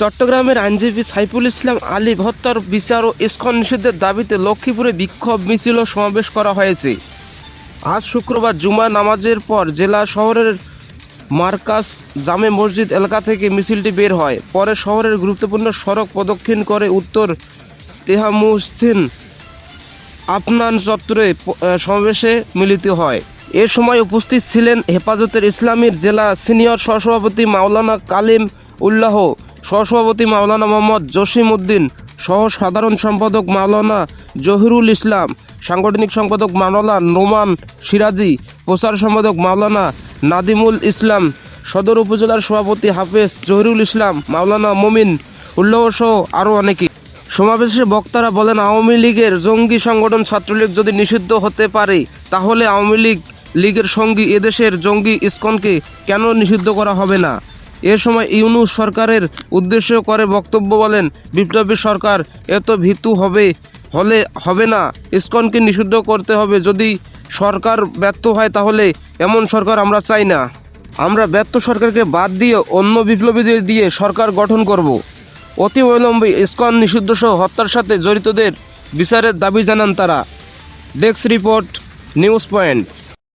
চট্টগ্রামের আইনজীবী সাইফুল ইসলাম আলী হত্যার বিচার ও ইস্কন নিষিদ্ধের দাবিতে লক্ষ্মীপুরে বিক্ষোভ মিছিল ও সমাবেশ করা হয়েছে। আজ শুক্রবার জুমা নামাজের পর জেলা শহরের মার্কাস জামে মসজিদ এলাকা থেকে মিছিলটি বের হয়। পরে শহরের গুরুত্বপূর্ণ সড়ক প্রদক্ষিণ করে উত্তর তেহামুস্তিন আফনান চত্বরে সমাবেশে মিলিত হয়। এ সময় উপস্থিত ছিলেন হেফাজতের ইসলামীর জেলা সিনিয়র সহসভাপতি মাওলানা কালিম উল্লাহ। সহসভাপতি মাওলানা মোহাম্মদ জসিম উদ্দিন সহ সাধারণ সম্পাদক মাওলানা জহিরুল ইসলাম, সাংগঠনিক সম্পাদক মাওলানা নোমান সিরাজি, প্রচার সম্পাদক মাওলানা নাদিমুল ইসলাম, সদর উপজেলার সভাপতি হাফেজ জহিরুল ইসলাম, মাওলানা মমিন উল্লাহ সহ আরও অনেকে। সমাবেশে বক্তারা বলেন, আওয়ামী লীগের জঙ্গি সংগঠন ছাত্রলীগ যদি নিষিদ্ধ হতে পারে, তাহলে আওয়ামী লীগ লীগের সঙ্গী এদেশের জঙ্গি ইসকনকে কেন নিষিদ্ধ করা হবে না? এ সময় ইউনুস সরকারের উদ্দেশ্য করে বক্তব্য বলেন, বিপ্লবী সরকার এত ভীতু হবে, হলে হবে না। ইসকনকে নিষিদ্ধ করতে হবে। যদি সরকার ব্যর্থ হয় তাহলে এমন সরকার আমরা চাই না। আমরা ব্যর্থ সরকারকে বাদ দিয়ে অন্য বিপ্লবীদের দিয়ে সরকার গঠন করব। অতি অবিলম্বে ইসকন নিষিদ্ধ সহ হত্যার সাথে জড়িতদের বিচারের দাবি জানান তারা। Desk report, news point.